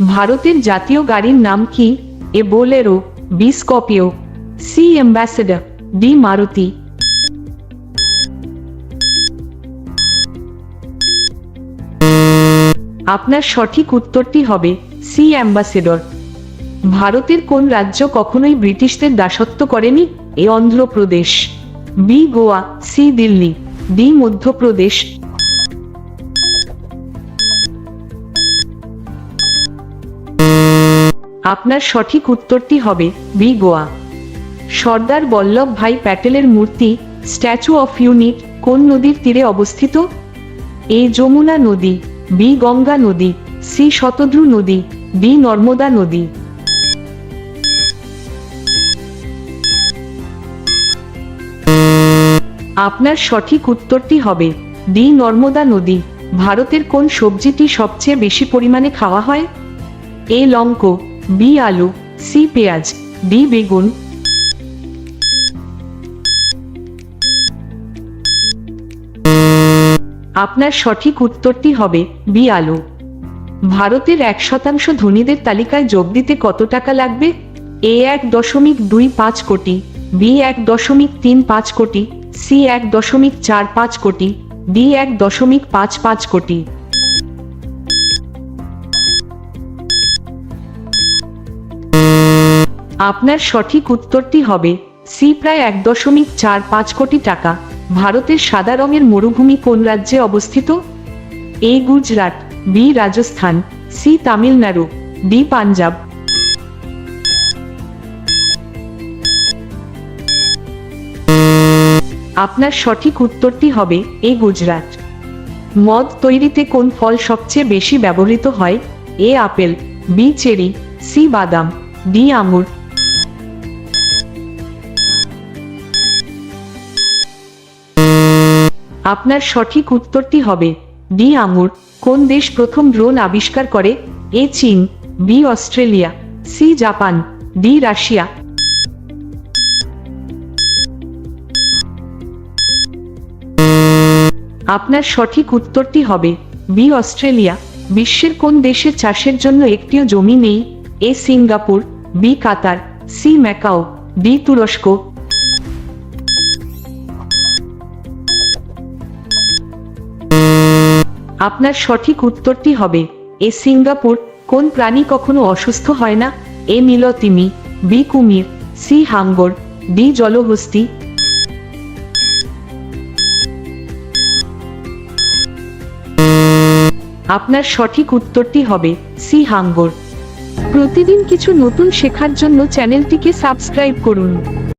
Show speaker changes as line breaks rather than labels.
ভারতের জাতীয় গাড়ির নাম কি? A Bolero, B Scorpio, C Ambassador, D Maruti. আপনার সঠিক উত্তরটি হবে সি অ্যাম্বাসেডর। ভারতের কোন রাজ্য কখনোই ব্রিটিশদের দাসত্ব করেনি? A Andhra Pradesh, B Goa, C Delhi, D Madhya Pradesh আপনার সঠিক উত্তরটি হবে বি গোয়া। সর্দার বল্লভ ভাই প্যাটেলের মূর্তি, স্ট্যাচু অফ ইউনিট, কোন নদীর তীরে অবস্থিত? এ যমুনা নদী, বি গঙ্গা নদী, সি শতদ্রু নদী, ডি নর্মদা নদী। আপনার সঠিক উত্তরটি হবে ডি নর্মদা নদী। ভারতের কোন সবজিটি সবচেয়ে বেশি পরিমাণে খাওয়া হয়? এ লঙ্ক বি আলু, সি পেঁয়াজ, ডি বেগুন। আপনার সঠিক উত্তরটি হবে বি আলু। ভারতের এক শতাংশ ধনীদের তালিকায় যোগ দিতে কত টাকা লাগবে? এ এক দশমিক দুই পাঁচ কোটি, বি এক দশমিক তিন পাঁচ কোটি, সি এক দশমিক চার পাঁচ কোটি, ডি এক দশমিক পাঁচ পাঁচ কোটি। আপনার সঠিক উত্তরটি হবে সি প্রায় এক দশমিক চার পাঁচ কোটি টাকা। ভারতের সাদা রঙের মরুভূমি কোন রাজ্যে অবস্থিত? A Gujarat, B Rajasthan, C Tamil Nadu, D Punjab. আপনার সঠিক উত্তরটি হবে এ গুজরাট। মদ তৈরিতে কোন ফল সবচেয়ে বেশি ব্যবহৃত হয়? A apple, B cherry, C বাদাম, ডি আঙুর। আপনার সঠিক উত্তরটি হবে, ডি আঙুর কোন দেশ প্রথম ড্রোন আবিষ্কার করে, এ চীন, B Australia, C Japan, D Russia. আপনার সঠিক উত্তরটি হবে, বি অস্ট্রেলিয়া, বিশ্বের কোন দেশে চাষের জন্য একটিও জমি নেই, A Singapore, B Qatar, C Macau, D তুরস্ক। আপনার সঠিক উত্তরটি হবে, এ সিঙ্গাপুর, কোন প্রাণী কখনো অসুস্থ হয় না? এ নীলতিমি বি কুমির, সি হাঙ্গর, ডি জলহস্তি। আপনার সঠিক উত্তরটি হবে, সি হাঙ্গর। প্রতিদিন কিছু নতুন শেখার জন্য চ্যানেলটিকে সাবস্ক্রাইব করুন।